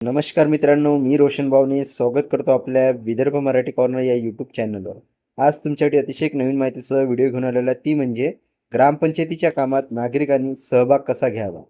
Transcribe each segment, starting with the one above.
नमस्कार मित्रांनो मी रोशन भावने स्वागत करतो आपल्या विदर्भ मराठी कॉर्नर या यूट्यूब चॅनलवर आज तुमच्यासाठी अतिशय एक नवीन माहितीसह व्हिडिओ घेऊन आलेला ती म्हणजे ग्रामपंचायतीच्या कामात नागरिकांनी सहभाग कसा घ्यावा?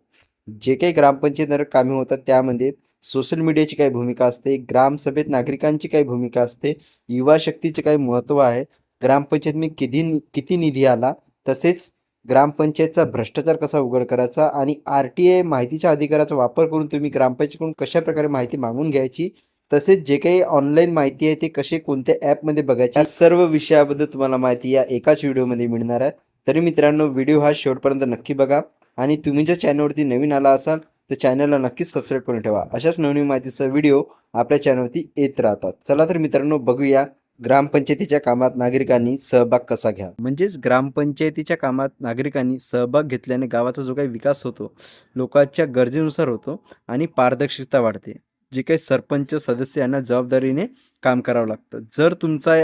जे काही ग्रामपंचायतीवर कामे होतात त्यामध्ये सोशल मीडियाची काही भूमिका असते ग्रामसभेत नागरिकांची काही भूमिका असते युवा शक्तीचे काही महत्त्व आहे. ग्रामपंचायतमध्ये किती किती निधी आला तसेच ग्रामपंचायतचा भ्रष्टाचार कसा उघड करायचा आणि आर टी आय माहितीच्या अधिकाराचा वापर करून तुम्ही ग्रामपंचायतीकडून कशा प्रकारे माहिती मागून घ्यायची? तसेच जे काही ऑनलाईन माहिती आहे ते कसे कोणत्या ॲपमध्ये बघायचे? या सर्व विषयाबद्दल तुम्हाला माहिती या एकाच व्हिडिओमध्ये मिळणार आहे. तरी मित्रांनो व्हिडिओ हा शेवटपर्यंत नक्की बघा आणि तुम्ही जर चॅनलवरती नवीन आला असाल तर चॅनलला नक्कीच सबस्क्राईब करून ठेवा. अशाच नवीन माहितीचा व्हिडिओ आपल्या चॅनलवरती येत राहतात. चला तर मित्रांनो बघूया ग्रामपंचायतीच्या कामात नागरिकांनी सहभाग कसा घ्या? म्हणजेच ग्रामपंचायतीच्या कामात नागरिकांनी सहभाग घेतल्याने गावाचा जो काही विकास होतो लोकांच्या गरजेनुसार होतो आणि पारदर्शकता वाढते. जे काही सरपंच सदस्य यांना जबाबदारीने काम करावं लागतं. जर तुमचा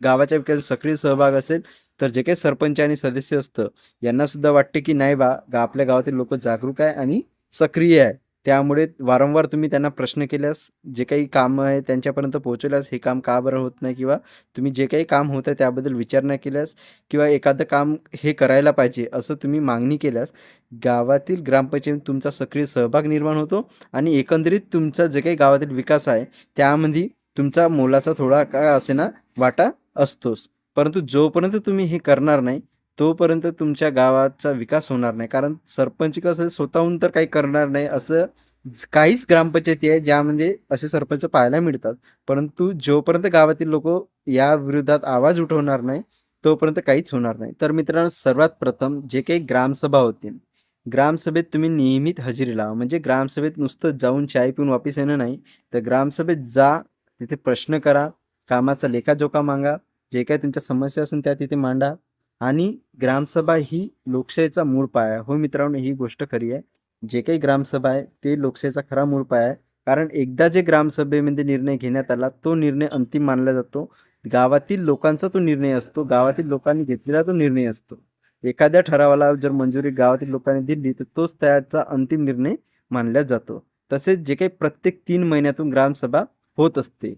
गावाच्या विकासात सक्रिय सहभाग असेल तर जे काही सरपंच आणि सदस्य असतं यांना सुद्धा वाटते की नाही बा आपल्या गावातील लोक जागरूक आहे आणि सक्रिय आहे. त्यामुळे वारंवार तुम्ही त्यांना प्रश्न केल्यास जे काही काम आहे त्यांच्यापर्यंत पोहोचवल्यास हे काम का बरं होत नाही? किंवा तुम्ही जे काही काम होतं त्याबद्दल विचारणा केल्यास किंवा एखादं काम हे करायला पाहिजे असं तुम्ही मागणी केल्यास गावातील ग्रामपंचायत तुमचा सक्रिय सहभाग निर्माण होतो आणि एकंदरीत तुमचा जे काही गावातील विकास आहे त्यामध्ये तुमचा मोलाचा थोडा काय असे ना वाटा असतोच. परंतु जोपर्यंत तुम्ही हे करणार नाही तोपर्यंत तुमच्या गावाचा विकास होणार नाही. कारण सरपंच कसं स्वतःहून तर काही करणार नाही असं काहीच ग्रामपंचायती आहे ज्यामध्ये म्हणजे असे सरपंच पाहायला मिळतात. परंतु जोपर्यंत गावातील लोक या विरोधात आवाज उठवणार नाही तोपर्यंत काहीच होणार नाही. तर मित्रांनो सर्वात प्रथम जे काही ग्रामसभा होती ग्रामसभेत तुम्ही नियमित हजेरी लावा. म्हणजे ग्रामसभेत नुसतं जाऊन चाय पिऊन वापिस येणं नाही. तर ग्रामसभेत जा तिथे प्रश्न करा कामाचा लेखाजोखा मागा जे काही तुमच्या समस्या असून त्या तिथे मांडा. आणि ग्रामसभा ही लोकशाहीचा मूळ पाया आहे. हो मित्रांनो ही गोष्ट खरी आहे. जे काही ग्रामसभा आहे ते लोकशाहीचा खरा मूळ पाया आहे. कारण एकदा जे ग्रामसभेमध्ये निर्णय घेण्यात आला तो निर्णय अंतिम मानला जातो. गावातील लोकांचा तो निर्णय असतो. गावातील लोकांनी घेतलेला तो निर्णय असतो. एखाद्या ठरावाला जर मंजुरी गावातील लोकांनी दिली तर तोच त्याचा अंतिम निर्णय मानला जातो. तसेच जे काही प्रत्येक तीन महिन्यातून ग्रामसभा होत असते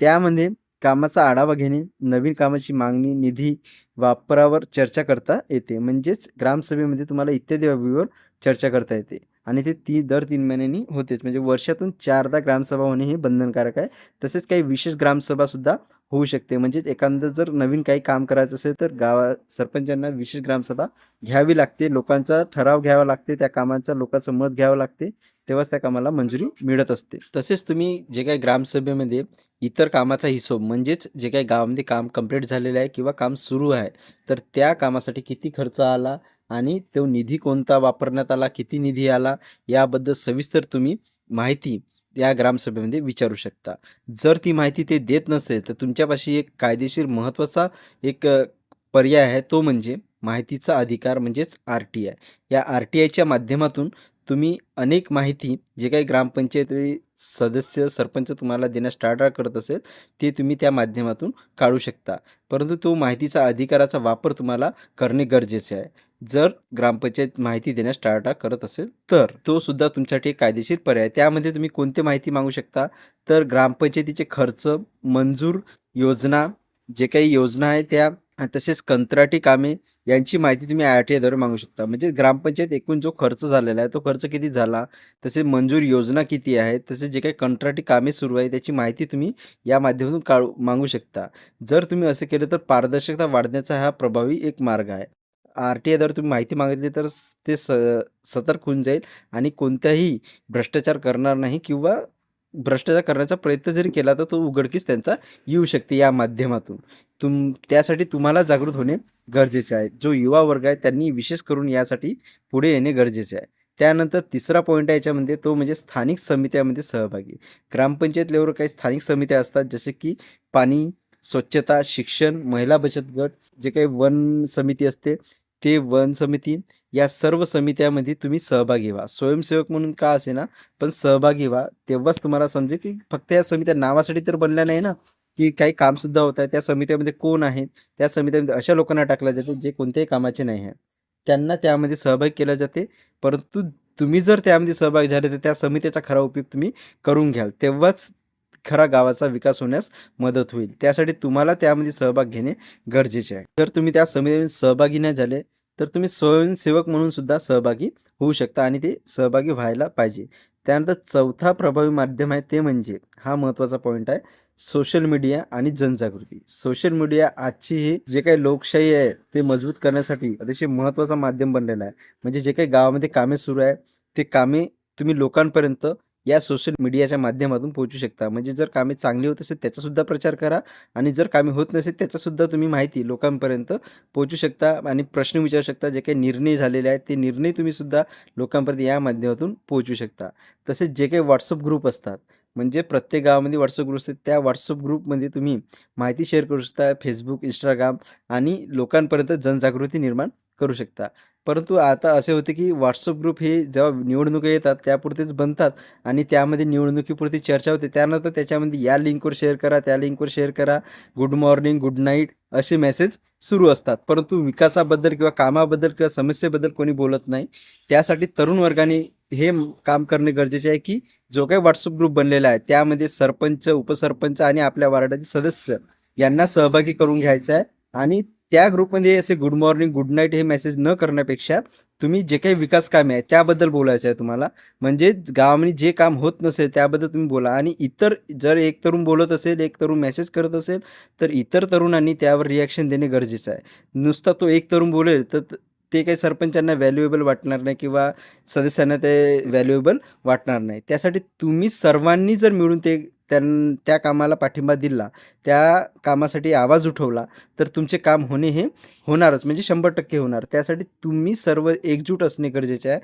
त्यामध्ये कामाचा आढावा घेणे नवीन कामाची मागणी निधी वापरावर चर्चा करता येते. म्हणजेच ग्रामसभेमध्ये तुम्हाला इत्यादी बाबीवर चर्चा करता येते. आणि ते ती दर तीन महिन्यांनी होतेच. म्हणजे वर्षातून चारदा ग्रामसभा होणे हे बंधनकारक आहे. तसेच काही विशेष ग्रामसभासुद्धा होऊ शकते. म्हणजेच एखादं जर नवीन काही काम करायचं असेल तर गावा सरपंचांना विशेष ग्रामसभा घ्यावी लागते. लोकांचा ठराव घ्यावा लागते. त्या कामाचा लोकांचं मत घ्यावं लागते. तेव्हाच त्या कामाला मंजुरी मिळत असते. तसेच तुम्ही जे काही ग्रामसभेमध्ये इतर कामाचा हिशोब म्हणजेच जे काही गावामध्ये काम कंप्लीट झालेलं आहे किंवा काम सुरू आहे तर त्या कामासाठी किती खर्च आला? आणि तो निधी कोणता वापरण्यात आला किती निधी आला याबद्दल सविस्तर तुम्ही माहिती या ग्रामसभेमध्ये विचारू शकता. जर ती माहिती ते देत नसेल तर तुमच्यापाशी एक कायदेशीर महत्त्वाचा एक पर्याय आहे तो म्हणजे माहितीचा अधिकार म्हणजेच आर टी आय. या आर टी आयच्या माध्यमातून तुम्ही अनेक माहिती जे काही ग्रामपंचायती सदस्य सरपंच तुम्हाला देण्यास टाळाटाळ करत असेल ते तुम्ही त्या माध्यमातून काढू शकता. परंतु तो माहितीचा अधिकाराचा वापर तुम्हाला करणे गरजेचे आहे. जर ग्रामपंचायत माहिती देण्यास टाळाटाळ करत असेल तर तो सुद्धा तुमच्यासाठी कायदेशीर पर्याय आहे. त्यामध्ये तुम्ही कोणती माहिती मागू शकता? तर ग्रामपंचायतीचे खर्च मंजूर योजना जे काही योजना आहे त्या तसेच कंत्राटी कामे यांची माहिती तुम्ही आय टी आयद्वारे मागू शकता. म्हणजे ग्रामपंचायत एकूण जो खर्च झालेला आहे तो खर्च किती झाला तसेच मंजूर योजना किती आहे तसेच जे काही कंत्राटी कामे सुरू आहे त्याची माहिती तुम्ही या माध्यमातून काढू मागू शकता. जर तुम्ही असं केलं तर पारदर्शकता वाढण्याचा हा प्रभावी एक मार्ग आहे. आर टी आयद्वारे तुम्ही माहिती मागितली तर ते स सतर्क होऊन जाईल आणि कोणत्याही भ्रष्टाचार करणार नाही किंवा भ्रष्टाचार करण्याचा प्रयत्न जरी केला तर तो उघडकीस त्यांचा येऊ शकते या माध्यमातून. तुम त्यासाठी तुम्हाला जागृत होणे गरजेचे आहे. जो युवा वर्ग आहे त्यांनी विशेष करून यासाठी पुढे येणे गरजेचे आहे. त्यानंतर तिसरा पॉईंट आहे याच्यामध्ये तो म्हणजे स्थानिक समित्यामध्ये सहभागी. ग्रामपंचायत लेवलवर काही स्थानिक समित्या असतात जसे की पाणी स्वच्छता शिक्षण महिला बचत गट जे काही वन समिती असते ते वन समिती या सर्व समित्यामध्ये तुम्ही सहभागी व्हा. स्वयंसेवक म्हणून का असे ना पण सहभागी व्हा. तेव्हाच तुम्हाला समजेल की फक्त या समित्या नावासाठी तर बनल्या नाही ना की काही कामसुद्धा होत आहे त्या समित्यामध्ये कोण आहेत? त्या समित्यामध्ये अशा लोकांना टाकलं जाते जे कोणत्याही कामाचे नाही आहे त्यांना त्यामध्ये सहभाग केला जाते. परंतु तुम्ही जर त्यामध्ये सहभागी झाले तर त्या समितीचा खरा उपयोग तुम्ही करून घ्याल. तेव्हाच खरा गावाचा विकास होण्यास मदत होईल. त्यासाठी तुम्हाला त्यामध्ये सहभाग घेणे गरजेचे आहे. जर तुम्ही त्या समितीमध्ये सहभागी नाही झाले तर तुम्ही स्वयंसेवक म्हणून सुद्धा सहभागी होऊ शकता आणि ते सहभागी व्हायला पाहिजे. त्यानंतर चौथा प्रभावी माध्यम आहे ते म्हणजे हा महत्त्वाचा पॉईंट आहे सोशल मीडिया आणि जनजागृती. सोशल मीडिया आजची ही जे काही लोकशाही आहे ते मजबूत करण्यासाठी अतिशय महत्त्वाचा माध्यम बनलेला आहे. म्हणजे जे काही गावामध्ये कामे सुरू आहे ते कामे तुम्ही लोकांपर्यंत या सोशल मीडियाच्या माध्यमातून पोहोचू शकता. म्हणजे जर कामे चांगली होत असेल त्याचा सुद्धा प्रचार करा आणि जर कामे होत नसेल त्याचा सुद्धा तुम्ही माहिती लोकांपर्यंत पोहोचू शकता आणि प्रश्न विचारू शकता. जे काही निर्णय झालेले आहेत ते निर्णय तुम्ही सुद्धा लोकांपर्यंत या माध्यमातून पोहोचू शकता. तसेच जे काही व्हॉट्सअप ग्रुप असतात म्हणजे प्रत्येक गावामध्ये व्हॉट्सअप ग्रुप असतात त्या व्हॉट्सअप ग्रुपमध्ये तुम्ही माहिती शेअर करू शकता. फेसबुक इंस्टाग्राम आणि लोकांपर्यंत जनजागृती निर्माण करू शकता. परंतु आता असे होते की व्हॉट्सअप ग्रुप हे जेव्हा निवडणुका येतात त्यापुरतेच बनतात आणि त्यामध्ये निवडणुकीपुरती चर्चा होते. त्यानंतर त्याच्यामध्ये या लिंकवर शेअर करा त्या लिंकवर शेअर करा. गुड मॉर्निंग गुड नाईट असे मेसेज सुरू असतात. परंतु विकासाबद्दल किंवा कामाबद्दल किंवा समस्येबद्दल कोणी बोलत नाही. त्यासाठी तरुण वर्गाने हे काम करणे गरजेचे आहे की जो काही व्हॉट्सअप ग्रुप बनलेला आहे त्यामध्ये सरपंच उपसरपंच आणि आपल्या वार्डाचे सदस्य यांना सहभागी करून घ्यायचं आहे. आणि त्या ग्रुपमध्ये असे गुड मॉर्निंग गुड नाईट हे मेसेज न करण्यापेक्षा तुम्ही जे काही विकास कामे आहे त्याबद्दल बोलायचं आहे तुम्हाला. म्हणजे गावामध्ये जे काम होत नसेल त्याबद्दल तुम्ही बोला. आणि इतर जर एक तरुण बोलत असेल एक तरुण मेसेज करत असेल तर इतर तरुणांनी त्यावर रिॲक्शन देणे गरजेचं आहे. नुसता तो एक तरुण बोलेल तर ते काही सरपंचांना व्हॅल्युएबल वाटणार नाही किंवा सदस्यांना ते व्हॅल्युएबल वाटणार नाही. त्यासाठी तुम्ही सर्वांनी जर मिळून ते त्यां त्या कामाला पाठिंबा दिला त्या कामासाठी आवाज उठवला तर तुमचे काम होणे हे होणारच म्हणजे शंभर टक्के होणार. त्यासाठी तुम्ही सर्व एकजूट असणे गरजेचे आहे.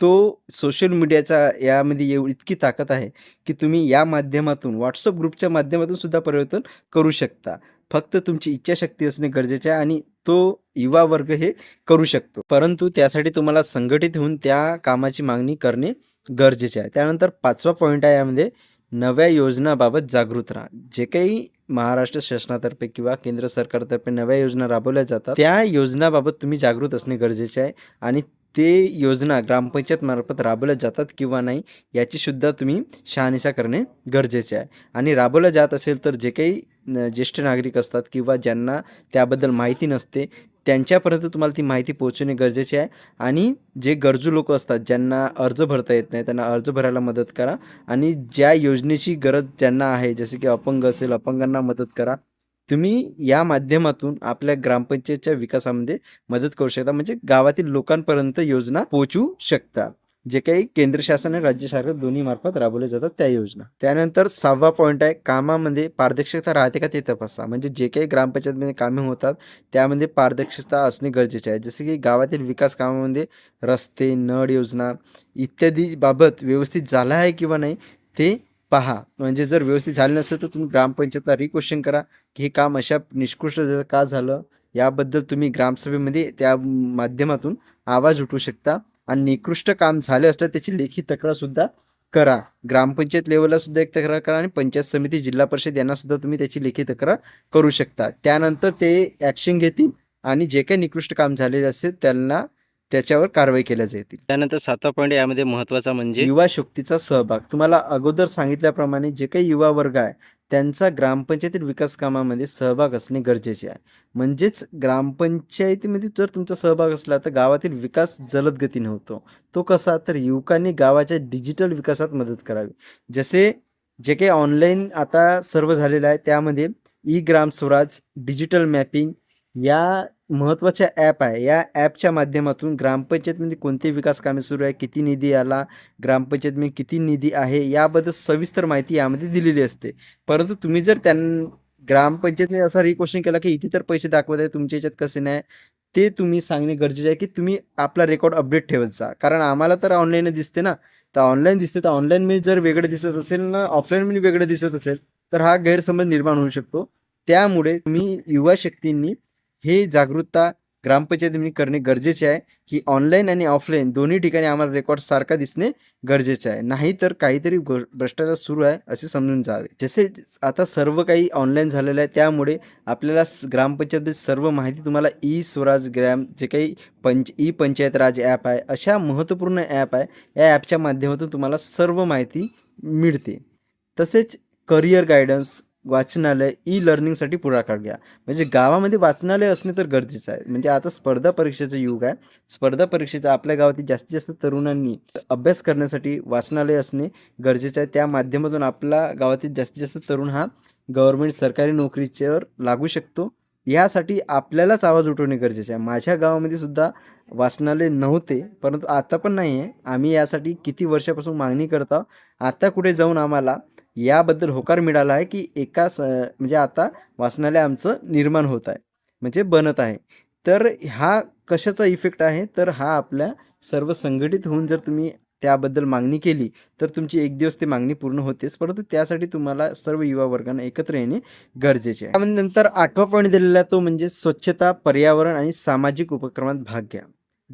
तो सोशल मीडियाचा यामध्ये येऊ इतकी ताकद आहे की तुम्ही या माध्यमातून व्हॉट्सअप ग्रुपच्या माध्यमातून सुद्धा परिवर्तन करू शकता. फक्त तुमची इच्छाशक्ती असणे गरजेचे आहे आणि तो युवा वर्ग हे करू शकतो. परंतु त्यासाठी तुम्हाला संघटित होऊन त्या कामाची मागणी करणे गरजेचे आहे. त्यानंतर पाचवा पॉईंट आहे यामध्ये नव्या योजनाबाबत जागृत राहा. जे काही महाराष्ट्र शासनातर्फे किंवा केंद्र सरकारतर्फे नव्या योजना राबवल्या जातात त्या योजनाबाबत तुम्ही जागृत असणे गरजेचे आहे आणि ते योजना ग्रामपंचायतमार्फत राबवल्या जातात किंवा नाही याची सुद्धा तुम्ही शहानिशा करणे गरजेचे आहे. आणि राबवल्या जात असेल तर जे काही ज्येष्ठ नागरिक असतात किंवा ज्यांना त्याबद्दल माहिती नसते त्यांच्यापर्यंत तुम्हाला ती माहिती पोहोचवणे गरजेचे आहे. आणि जे गरजू लोक असतात ज्यांना अर्ज भरता येत नाही त्यांना अर्ज भरायला मदत करा. आणि ज्या योजनेची गरज ज्यांना आहे जसे की अपंग असेल अपंगांना मदत करा. तुम्ही या माध्यमातून आपल्या ग्रामपंचायतच्या विकासामध्ये मदत करू शकता. म्हणजे गावातील लोकांपर्यंत योजना पोहोचू शकता. जे काही केंद्र शासन आणि राज्य सरकार दोन्ही मार्फत राबवल्या जातात त्या योजना. त्यानंतर सहावा पॉईंट आहे कामामध्ये पारदर्शकता राहते का ते तपासा. म्हणजे जे काही ग्रामपंचायतमध्ये कामे होतात त्यामध्ये पारदर्शकता असणे गरजेचे आहे. जसे की गावातील विकास कामामध्ये रस्ते नळ योजना इत्यादी बाबत व्यवस्थित झाला आहे किंवा नाही ते पहा. म्हणजे जर व्यवस्थित झाले नसेल तर तुम्ही ग्रामपंचायतला रिक्वेशन करा की हे काम अशा निष्कृष्ट का झालं याबद्दल तुम्ही ग्रामसभेमध्ये त्या माध्यमातून आवाज उठवू शकता. आणि निकृष्ट काम झाले असलं त्याची लेखी तक्रार सुद्धा करा. ग्रामपंचायत लेवलला सुद्धा एक तक्रार करा आणि पंचायत समिती जिल्हा परिषद यांना सुद्धा तुम्ही त्याची लेखी तक्रार करू शकता. त्यानंतर ते ॲक्शन घेतील आणि जे काही निकृष्ट काम झालेले असेल त्यांना त्याच्यावर कारवाई केल्या जातील. त्यानंतर सातवा पॉईंट यामध्ये महत्त्वाचा म्हणजे युवा शक्तीचा सहभाग. तुम्हाला अगोदर सांगितल्याप्रमाणे जे काही युवा वर्ग आहे त्यांचा ग्रामपंचायतीत विकास कामामध्ये सहभाग असणे गरजेचे आहे. म्हणजेच ग्रामपंचायतीमध्ये जर तुमचा सहभाग असला तर गावातील विकास जलद गतीने होतो. तो कसा? तर युवकांनी गावाच्या डिजिटल विकासात मदत करावी. जसे जे काही ऑनलाईन आता सर्व झालेलं आहे त्यामध्ये E Gram Swaraj digital mapping या महत्त्वाच्या ॲप आहे. या ॲपच्या माध्यमातून ग्रामपंचायतमध्ये म्हणजे कोणते विकास कामे सुरू आहे? किती निधी आला? ग्रामपंचायतमध्ये म्हणजे किती निधी आहे? याबद्दल सविस्तर माहिती यामध्ये दिलेली असते. परंतु तुम्ही जर त्यां ग्रामपंचायतने असा रिक्वेशन केला की इथे तर पैसे दाखवत आहे तुमच्या याच्यात कसे नाही? ते तुम्ही सांगणे गरजेचे आहे की तुम्ही आपला रेकॉर्ड अपडेट ठेवत जा. कारण आम्हाला तर ऑनलाईन दिसते ना. तर ऑनलाईन दिसते तर ऑनलाईन मी जर वेगळं दिसत असेल ना ऑफलाईन मी वेगळं दिसत असेल तर हा गैरसमज निर्माण होऊ शकतो. त्यामुळे तुम्ही युवा शक्तींनी हे जागरूकता ग्रामपंचायतीने करणे गरजेचे आहे. की ऑनलाईन आणि ऑफलाईन दोन्ही ठिकाणी आम्हाला रेकॉर्ड सारखा दिसणे गरजेचे आहे. नाही तर काहीतरी भ्रष्टाचार सुरू आहे असे समजून जावे. जसे आता सर्व काही ऑनलाईन झालेलं आहे. त्यामुळे आपल्याला ग्रामपंचायतीत सर्व माहिती तुम्हाला ई स्वराज ग्राम जे काही पंच ई पंचायत राज ॲप आहे अशा महत्त्वपूर्ण ॲप आहे. या ॲपच्या माध्यमातून तुम्हाला सर्व माहिती मिळते. तसेच करिअर गायडन्स वाचनालय ई लर्निंगसाठी पुढाकार घ्या. म्हणजे गावामध्ये वाचनालय असणे तर गरजेचं आहे. म्हणजे आता स्पर्धा परीक्षेचं युग आहे. स्पर्धा परीक्षेचं आपल्या गावातील जास्तीत जास्त तरुणांनी अभ्यास करण्यासाठी वाचनालय असणे गरजेचं आहे. त्या माध्यमातून आपला गावातील जास्तीत जास्त तरुण हा गव्हर्मेंट सरकारी नोकरीच्यावर लागू शकतो. यासाठी आपल्यालाच आवाज उठवणे गरजेचे आहे. माझ्या गावामध्ये सुद्धा वाचनालय नव्हते परंतु आता पण नाही आहे. आम्ही यासाठी किती वर्षापासून मागणी करत आहोत. आता कुठे जाऊन आम्हाला याबद्दल होकार मिळाला आहे की एका स म्हणजे आता वाचनालय आमचं निर्माण होत आहे म्हणजे बनत आहे. तर हा कशाचा इफेक्ट आहे? तर हा आपल्या सर्व संघटित होऊन जर तुम्ही त्याबद्दल मागणी केली तर तुमची एक दिवस ती मागणी पूर्ण होतेच. परंतु त्यासाठी तुम्हाला सर्व युवा वर्गांना एकत्र येणे गरजेचे आहे. त्यामध्ये नंतर आठवा पॉईंट दिलेला तो म्हणजे स्वच्छता पर्यावरण आणि सामाजिक उपक्रमात भाग घ्या.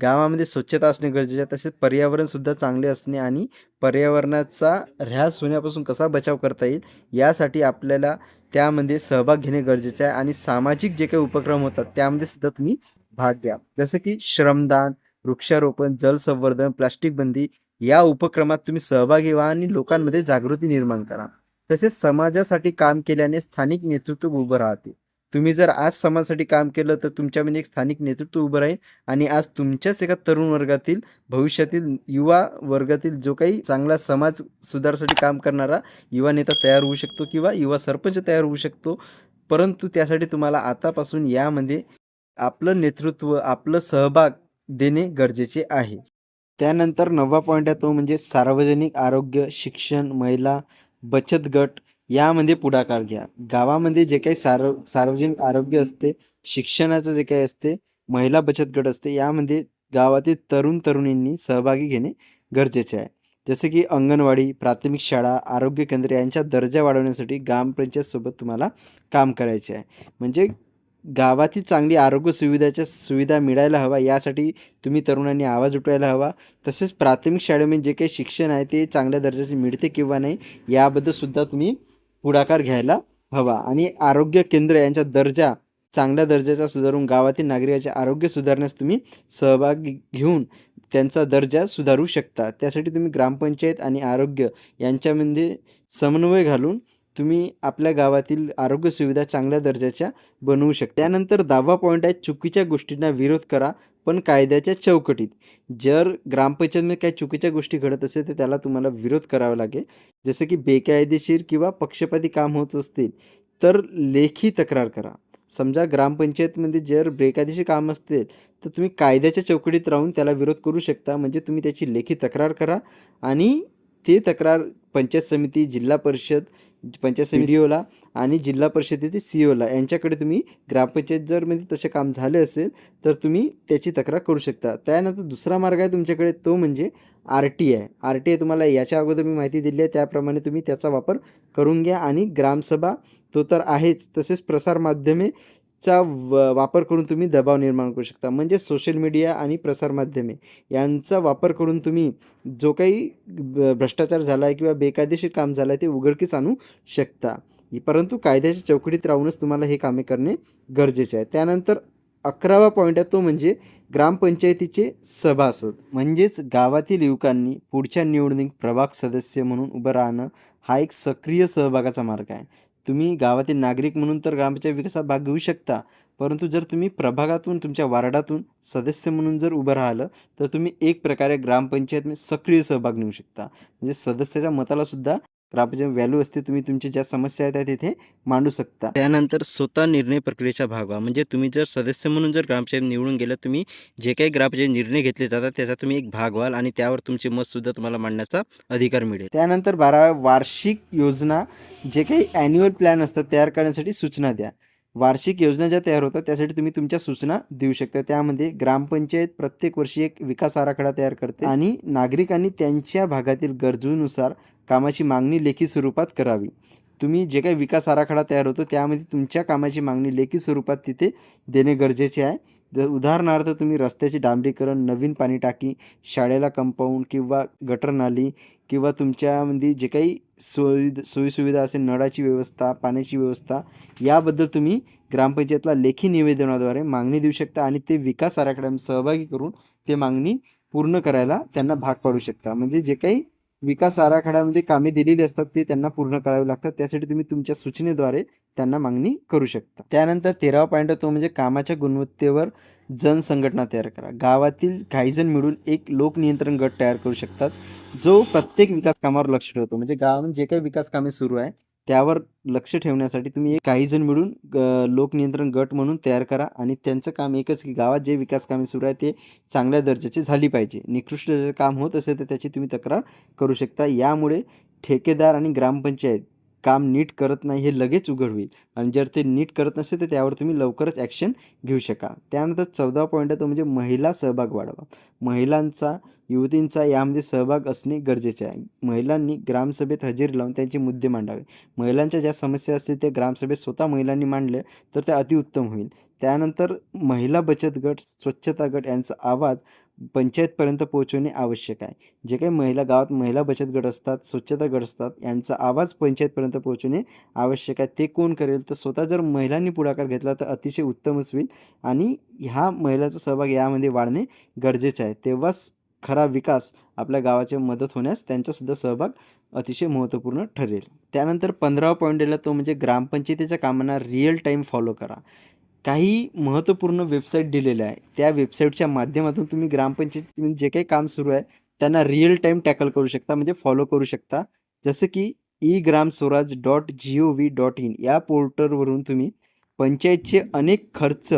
गावामध्ये स्वच्छता असणे गरजेचे आहे. तसेच पर्यावरण सुद्धा चांगले असणे आणि पर्यावरणाचा ऱ्हास होण्यापासून कसा बचाव करता येईल यासाठी आपल्याला त्यामध्ये सहभाग घेणे गरजेचे आहे. आणि सामाजिक जे काही उपक्रम होतात त्यामध्ये सुद्धा तुम्ही भाग घ्या. जसं की श्रमदान वृक्षारोपण जलसंवर्धन प्लास्टिक बंदी या उपक्रमात तुम्ही सहभागी व्हा आणि लोकांमध्ये जागृती निर्माण करा. तसेच समाजासाठी काम केल्याने स्थानिक नेतृत्व उभं राहते. तुम्ही जर आज समाजासाठी काम केलं तर तुमच्यामध्ये म्हणजे एक स्थानिक नेतृत्व उभं राहील आणि आज तुमच्याच एका तरुण वर्गातील भविष्यातील युवा वर्गातील जो काही चांगला समाज सुधारसाठी काम करणारा युवा नेता तयार होऊ शकतो किंवा युवा सरपंच तयार होऊ शकतो. परंतु त्यासाठी तुम्हाला आतापासून यामध्ये आपलं नेतृत्व आपलं सहभाग देणे गरजेचे आहे. त्यानंतर नववा पॉईंट आहे तो म्हणजे सार्वजनिक आरोग्य शिक्षण महिला बचत गट यामध्ये पुढाकार घ्या. गावामध्ये जे काही सार्व सार्वजनिक आरोग्य असते शिक्षणाचं जे काही असते महिला बचत गट असते यामध्ये गावातील तरुण तरुणींनी सहभागी घेणे गरजेचे आहे. जसे की अंगणवाडी प्राथमिक शाळा आरोग्य केंद्र यांच्या दर्जा वाढवण्यासाठी ग्रामपंचायतसोबत तुम्हाला काम करायचे आहे. म्हणजे गावातील चांगली आरोग्य सुविधाच्या सुविधा मिळायला हवा यासाठी तुम्ही तरुणांनी आवाज उठवायला हवा. तसेच प्राथमिक शाळेमध्ये जे काही शिक्षण आहे ते चांगल्या दर्जाचे मिळते किंवा नाही याबद्दलसुद्धा तुम्ही पुढाकार घ्यायला हवा. आणि आरोग्य केंद्र यांचा दर्जा चांगल्या दर्जाचा सुधारून गावातील नागरिकाचे आरोग्य सुधारण्यास तुम्ही सहभाग घेऊन त्यांचा दर्जा सुधारू शकता. त्यासाठी तुम्ही ग्रामपंचायत आणि आरोग्य यांच्यामध्ये समन्वय घालून तुम्ही आपल्या गावातील आरोग्य सुविधा चांगल्या दर्जाच्या बनवू शकता. त्यानंतर दहावा पॉईंट आहे चुकीच्या गोष्टींना विरोध करा पण कायद्याच्या चौकटीत. जर ग्रामपंचायतमध्ये काही चुकीच्या गोष्टी घडत असेल तर त्याला तुम्हाला विरोध करावा लागेल. जसं की बेकायदेशीर किंवा पक्षपाती काम होत असतील तर लेखी तक्रार करा. समजा ग्रामपंचायतमध्ये जर बेकायदेशीर काम असतील तर तुम्ही कायद्याच्या चौकटीत राहून त्याला विरोध करू शकता. म्हणजे तुम्ही त्याची लेखी तक्रार करा आणि ते तक्रार पंचायत समिती जिल्हा परिषद पंचायत समितीला आणि जिल्हा परिषदेतील सी ओला यांच्याकडे तुम्ही ग्रामपंचायत जर म्हणजे तसे काम झाले असेल तर तुम्ही त्याची तक्रार करू शकता. त्यानंतर दुसरा मार्ग आहे तुमच्याकडे तो म्हणजे R T I R T I तुम्हाला याच्या अगोदर मी माहिती दिली आहे. त्याप्रमाणे तुम्ही त्याचा वापर करून घ्या. आणि ग्रामसभा तो तर आहेच तसेच प्रसारमाध्यमे चा व वापर करून तुम्ही दबाव निर्माण करू शकता. म्हणजे सोशल मीडिया आणि प्रसारमाध्यमे यांचा वापर करून तुम्ही जो काही भ्रष्टाचार झाला आहे किंवा बेकायदेशीर काम झालं आहे ते उघडकीस आणू शकता. परंतु कायद्याच्या चौकटीत राहूनच तुम्हाला हे कामे करणे गरजेचे आहे. त्यानंतर अकरावा पॉईंट आहे तो म्हणजे ग्रामपंचायतीचे सभासद. म्हणजेच गावातील युवकांनी पुढच्या निवडणूक प्रभाग सदस्य म्हणून उभं राहणं हा एक सक्रिय सहभागाचा मार्ग आहे. तुम्ही गावातील नागरिक म्हणून तर ग्रामपंचायत विकासात भाग घेऊ शकता. परंतु जर तुम्ही प्रभागातून तुमच्या वार्डातून सदस्य म्हणून जर उभं राहिलं तर तुम्ही एक प्रकारे ग्रामपंचायतमध्ये सक्रिय सहभाग घेऊ शकता. म्हणजे सदस्याच्या मतालासुद्धा ग्रामपंचायत व्हॅल्यू असते तुम्ही तुमच्या ज्या समस्या आहेत त्या तिथे मांडू शकता. त्यानंतर स्वतः निर्णय प्रक्रियेचा भाग व्हा म्हणजे तुम्ही जर सदस्य म्हणून जर ग्रामपंचायत निवडून गेलं तुम्ही जे काही ग्रामपंचायत निर्णय घेतले जातात त्याचा तुम्ही एक भाग व्हाल आणि त्यावर तुमचे मत सुद्धा तुम्हाला मांडण्याचा अधिकार मिळेल. त्यानंतर बारा वार्षिक योजना जे काही ॲन्युअल प्लॅन असतात तयार करण्यासाठी सूचना द्या. वार्षिक योजना ज्या तयार होतात त्यासाठी तुम्ही तुमच्या सूचना देऊ शकता. त्यामध्ये ग्रामपंचायत प्रत्येक वर्षी एक विकास आराखडा तयार करते आणि नागरिकांनी त्यांच्या भागातील गरजूनुसार कामाची मागणी लेखी स्वरूपात करावी. तुम्ही जे काही विकास आराखडा तयार होतो त्यामध्ये तुमच्या कामाची मागणी लेखी स्वरूपात तिथे देणे गरजेचे आहे. जर उदाहरणार्थ तुम्ही रस्त्याचे डांबरीकरण नवीन पाणी टाकी शाळेला कंपाऊंड किंवा गटर नाली किंवा तुमच्यामध्ये जे काही सोयी सोयीसुविधा असेल नळाची व्यवस्था पाण्याची व्यवस्था याबद्दल तुम्ही ग्रामपंचायतला लेखी निवेदनाद्वारे मागणी देऊ शकता आणि ते विकास आराखड्यात सहभागी करून ते मागणी पूर्ण करायला त्यांना भाग पाडू शकता. म्हणजे जे काही विकास आराखड्यामध्ये कामे दिलेली असतात ते त्यांना पूर्ण करावे लागतात. त्यासाठी तुम्ही तुमच्या सूचनेद्वारे त्यांना मागणी करू शकता. त्यानंतर तेरावा पॉईंट तो म्हणजे कामाच्या गुणवत्तेवर जनसंघटना तयार करा. गावातील काही जण मिळून एक लोकनियंत्रण गट तयार करू शकतात जो प्रत्येक विकास कामावर लक्ष ठेवतो. म्हणजे गावामध्ये जे काही विकास कामे सुरू आहे त्यावर लक्ष ठेवण्यासाठी तुम्ही एक काही जण मिळून ग- लोकनियंत्रण गट म्हणून तयार करा आणि त्यांचं काम एकच की गावात जे विकास कामे सुरू आहे ते चांगल्या दर्जाची झाली पाहिजे. निकृष्ट जर काम होत असेल तर त्याची तुम्ही तक्रार करू शकता. यामुळे ठेकेदार आणि ग्रामपंचायत काम नीट करत नाही हे लगेच उघड होईल आणि जर ते नीट करत नसेल तर त्यावर तुम्ही लवकरच ॲक्शन घेऊ शका. त्यानंतर चौदा पॉईंट आहे तो म्हणजे महिला सहभाग वाढवा. महिलांचा युवतींचा यामध्ये सहभाग असणे गरजेचे आहे. महिलांनी ग्रामसभेत हजेरी लावून त्यांचे मुद्दे मांडावे. महिलांच्या ज्या समस्या असतील त्या ग्रामसभेत स्वतः महिलांनी मांडल्या तर ते अतिउत्तम होईल. त्यानंतर महिला बचत गट स्वच्छता गट यांचा आवाज पंचायतपर्यंत पोहोचवणे आवश्यक आहे. जे काही महिला गावात महिला बचत गट असतात स्वच्छता गट असतात यांचा आवाज पंचायतपर्यंत पोहोचवणे आवश्यक आहे. ते कोण करेल? तर स्वतः जर महिलांनी पुढाकार घेतला तर अतिशय उत्तमच होईल आणि ह्या महिलाचा सहभाग यामध्ये वाढणे गरजेचे आहे. तेव्हाच खरा विकास आपल्या गावाचे मदत होण्यास त्यांचासुद्धा सहभाग अतिशय महत्त्वपूर्ण ठरेल. त्यानंतर पंधरावा पॉईंट दिला तो म्हणजे ग्रामपंचायतीच्या कामांना रिअल टाईम फॉलो करा. काही महत्त्वपूर्ण वेबसाईट दिलेल्या आहे. त्या वेबसाईटच्या माध्यमातून तुम्ही ग्रामपंचायत जे काही काम सुरू आहे त्यांना रिअल टाईम टॅकल करू शकता म्हणजे फॉलो करू शकता. जसं की e E Gram Swaraj dot G O V dot in या पोर्टलवरून तुम्ही पंचायतचे अनेक खर्च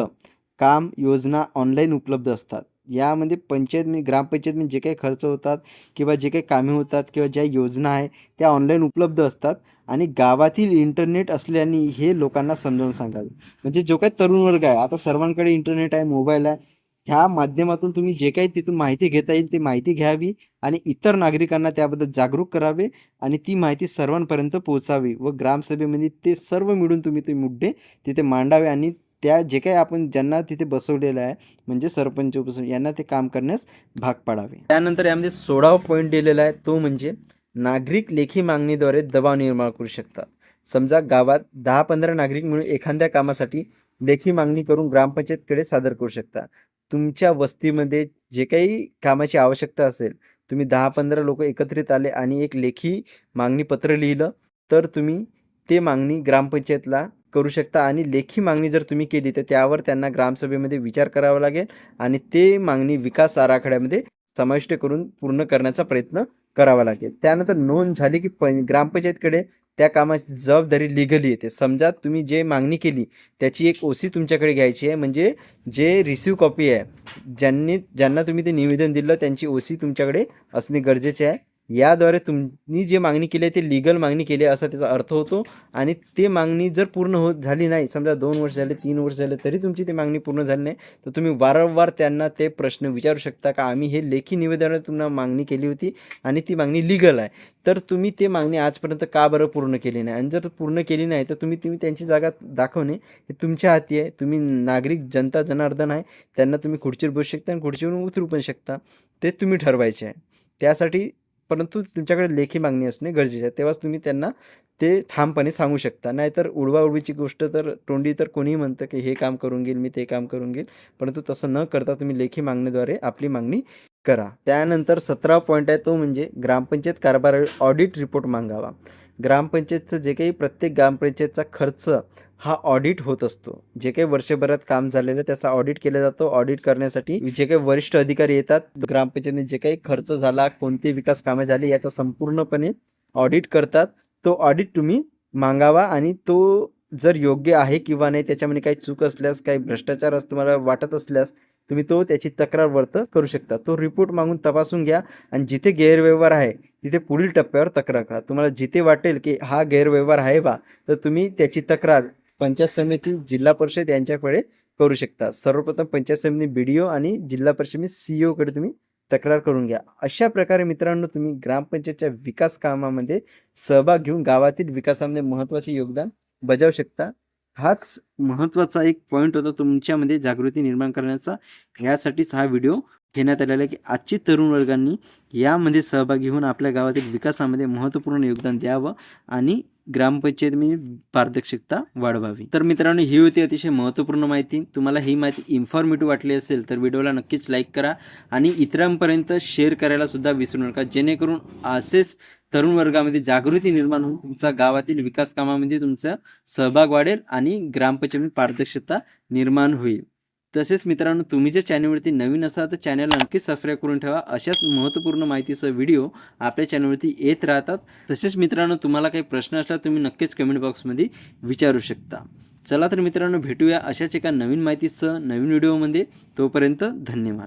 काम योजना ऑनलाईन उपलब्ध असतात. यामध्ये पंचायत म्हणजे ग्रामपंचायतमध्ये म्हणजे जे काही खर्च होतात किंवा जे काही कामे होतात किंवा ज्या योजना आहे त्या ऑनलाईन उपलब्ध असतात. आणि गावातील इंटरनेट असल्याने हे लोकांना समजावून सांगावे. म्हणजे जो काही तरुण वर्ग आहे आता सर्वांकडे इंटरनेट आहे मोबाईल आहे ह्या माध्यमातून तुम्ही जे काही तिथून माहिती घेता येईल ती माहिती घ्यावी आणि इतर नागरिकांना त्याबद्दल जागरूक करावे आणि ती माहिती सर्वांपर्यंत पोहोचावी व ग्रामसभेमध्ये ते सर्व मिळून तुम्ही ते मुद्दे तिथे मांडावे आणि त्या जे काही आपण ज्यांना तिथे बसवलेलं आहे म्हणजे सरपंच उपसरपंच यांना ते काम करण्यास भाग पाडावे. त्यानंतर यामध्ये सोळावा पॉईंट दिलेला आहे तो म्हणजे नागरिक लेखी मागणीद्वारे दबाव निर्माण करू शकतात. समजा गावात दहा पंधरा नागरिक मिळून एखाद्या कामासाठी लेखी मागणी करून ग्रामपंचायतकडे सादर करू शकता. तुमच्या वस्तीमध्ये जे काही कामाची आवश्यकता असेल तुम्ही दहा पंधरा लोक एकत्रित आले आणि एक लेखी मागणी पत्र लिहिलं तर तुम्ही ते मागणी ग्रामपंचायतला करू शकता आणि लेखी मागणी जर तुम्ही केली तर त्यावर त्यांना ग्रामसभेमध्ये विचार करावा लागेल आणि ते मागणी विकास आराखड्यामध्ये समाविष्ट करून पूर्ण करण्याचा प्रयत्न करावा लागेल. त्यानंतर नोंद झाली की प ग्रामपंचायतकडे त्या कामाची जबाबदारी लिगली येते. समजा तुम्ही जे मागणी केली त्याची एक ओसी तुमच्याकडे घ्यायची आहे म्हणजे जे रिसिव्ह कॉपी आहे ज्यांनी ज्यांना तुम्ही ते निवेदन दिलं त्यांची ओसी तुमच्याकडे असणे गरजेचे आहे. याद्वारे तुम्ही जे मागणी केली आहे ते लिगल मागणी केली आहे असा त्याचा अर्थ होतो. आणि ते मागणी जर पूर्ण होत झाली नाही समजा दोन वर्ष झाले तीन वर्ष झाले तरी तुमची ती मागणी पूर्ण झाली नाही तर तुम्ही वारंवार त्यांना ते प्रश्न विचारू शकता का? आम्ही हे लेखी निवेदनात तुम्हाला मागणी केली होती आणि ती मागणी लिगल आहे. तर तुम्ही ते मागणी आजपर्यंत का बरं पूर्ण केली नाही? आणि जर पूर्ण केली नाही तर तुम्ही तुम्ही त्यांची जागा दाखवणे हे तुमच्या हाती आहे. तुम्ही नागरिक जनता जनार्दन आहे. त्यांना तुम्ही खुर्चीवर बसू शकता आणि खुर्चीवरून उतरू पण शकता. ते तुम्ही ठरवायचे आहे. त्यासाठी परंतु तुमच्याकडे लेखी मागणी असणे गरजेचे आहे. तेव्हाच तुम्ही त्यांना ते ठामपणे सांगू शकता. नाहीतर उडवाउडवीची गोष्ट तर तोंडी तर कोणीही म्हणतं की हे काम करून घेईल मी ते काम करून घेईल. परंतु तसं न करता तुम्ही लेखी मागणीद्वारे आपली मागणी करा. त्यानंतर सतरा पॉईंट आहे तो म्हणजे ग्रामपंचायत कारभार ऑडिट रिपोर्ट मागावा. ग्रामपंचायतचं जे काही प्रत्येक ग्रामपंचायतचा खर्च हा ऑडिट होत असतो. जे काही वर्षभरात काम झालेलं त्याचा ऑडिट केला जातो. ऑडिट करण्यासाठी जे काही वरिष्ठ अधिकारी येतात ग्रामपंचायतीने जे काही खर्च झाला कोणती विकास कामे झाली याचा संपूर्णपणे ऑडिट करतात. तो ऑडिट तुम्ही मागावा आणि तो जर योग्य आहे किंवा नाही त्याच्यामध्ये काही चूक असल्यास काही भ्रष्टाचार अस तुम्हाला वाटत असल्यास तुम्ही तो त्याची तक्रार वर्त करू शकता. तो रिपोर्ट मागून तपासून घ्या आणि जिथे गैरव्यवहार आहे तिथे पुढील टप्प्यावर तक्रार करा. तुम्हाला जिथे वाटेल की हा गैरव्यवहार आहे बा तर तुम्ही त्याची तक्रार पंचायत समिती जिल्हा परिषद यांच्याकडे करू शकता. सर्वप्रथम पंचायत समिती बी डी ओ आणि जिल्हा परिषद सी कडे तुम्ही तक्रार करून घ्या. अशा प्रकारे मित्रांनो तुम्ही ग्रामपंचायतच्या विकास कामामध्ये सहभाग घेऊन गावातील विकासामध्ये महत्त्वाचे योगदान बजावू शकता. हाच महत्त्वाचा एक पॉईंट होता तुमच्यामध्ये जागृती निर्माण करण्याचा. यासाठीच हा व्हिडिओ घेण्यात आलेला आहे की आजची तरुण वर्गांनी यामध्ये सहभागी होऊन आपल्या गावातील विकासामध्ये महत्त्वपूर्ण योगदान द्यावं आणि ग्रामपंचायत मी पारदर्शकता वाढवावी. तर मित्रांनो ही होती अतिशय महत्त्वपूर्ण माहिती. तुम्हाला ही माहिती इन्फॉर्मेटिव्ह वाटली असेल तर व्हिडिओला नक्कीच लाईक करा आणि इतरांपर्यंत शेअर करायला सुद्धा विसरू नका. जेणेकरून असेच तरुण वर्गामध्ये जागृती निर्माण होऊन तुमचा गावातील विकास कामामध्ये तुमचा सहभाग वाढेल आणि ग्रामपंचायत पारदर्शकता निर्माण होईल. तसेच मित्रांनो तुम्ही जर चॅनलवरती नवीन असाल तर चॅनलला नक्कीच सबस्क्राईब करून ठेवा. अशाच महत्त्वपूर्ण माहितीचा व्हिडिओ आपल्या चॅनलवरती येत राहतात. तसेच मित्रांनो तुम्हाला काही प्रश्न असला तुम्ही नक्कीच कमेंट बॉक्समध्ये विचारू शकता. चला तर मित्रांनो भेटूया अशाच एका नवीन माहितीसह नवीन व्हिडिओमध्ये. तोपर्यंत धन्यवाद.